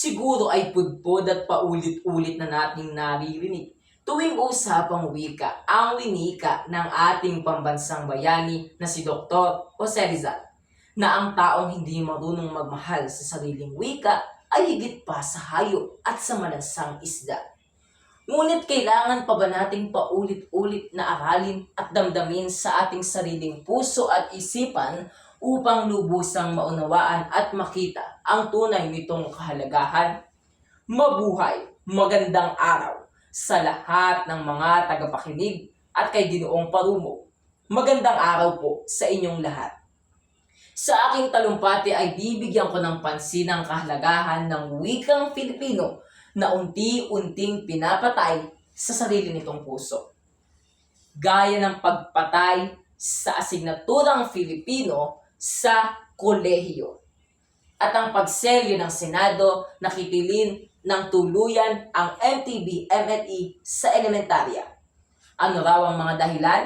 siguro ay pudpod at paulit-ulit na nating naririnig tuwing usapang wika ang winika ng ating pambansang bayani na si Dr. Jose Rizal na ang taong hindi marunong magmahal sa sariling wika ay higit pa sa hayop at sa malansang isda. Ngunit kailangan pa ba nating paulit-ulit na aralin at damdamin sa ating sariling puso at isipan upang lubusang maunawaan at makita ang tunay nitong kahalagahan? Mabuhay! Magandang araw sa lahat ng mga tagapakinig at kay Ginoong Parumo. Magandang araw po sa inyong lahat. Sa aking talumpati ay bibigyan ko ng pansin ang kahalagahan ng wikang Filipino na unti-unting pinapatay sa sarili nitong puso. Gaya ng pagpatay sa asignaturang Filipino sa kolehiyo. At ang pagselyo ng Senado na kitilin ng tuluyan ang MTB MNE sa elementarya. Ano raw ang mga dahilan?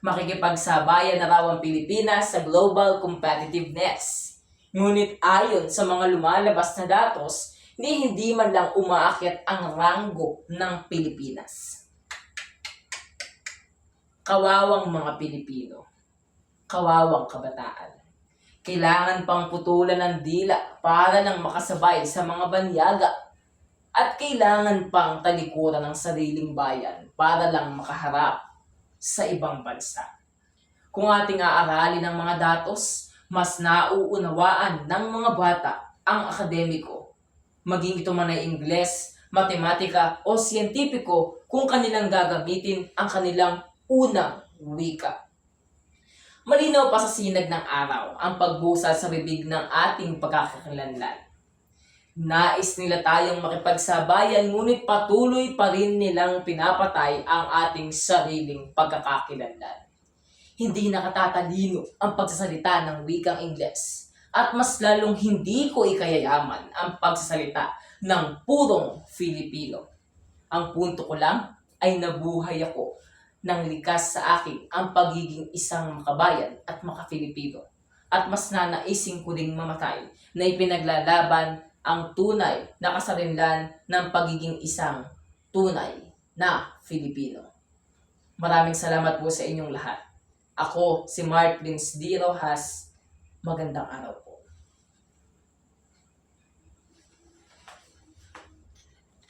Makikipagsabayan na raw ang Pilipinas sa global competitiveness. Ngunit ayon sa mga lumalabas na datos, ni hindi man lang umaakyat ang ranggo ng Pilipinas. Kawawang mga Pilipino. Kawawang kabataan. Kailangan pang putulan ng dila para nang makasabay sa mga banyaga at kailangan pang talikuran ng sariling bayan para lang makaharap sa ibang bansa. Kung ating aaralin ang mga datos, mas nauunawaan ng mga bata ang akademiko. Maging ito man ay Ingles, matematika o siyentipiko kung kanilang gagamitin ang kanilang unang wika. Malinaw pa sa sinag ng araw ang pagbusa sa bibig ng ating pagkakakilanlan. Nais nila tayong makipagsabayan ngunit patuloy pa rin nilang pinapatay ang ating sariling pagkakakilanlan. Hindi nakatatalino ang pagsasalita ng wikang Ingles at mas lalong hindi ko ikayayaman ang pagsasalita ng purong Filipino. Ang punto ko lang ay nabuhay ako nang likas sa akin ang pagiging isang makabayan at makafilipino. At mas nanaisin ko ding mamatay na ipinaglalaban ang tunay na kasarinlan ng pagiging isang tunay na Filipino. Maraming salamat po sa inyong lahat. Ako, si Mark Vince D. Rojas. Magandang araw po.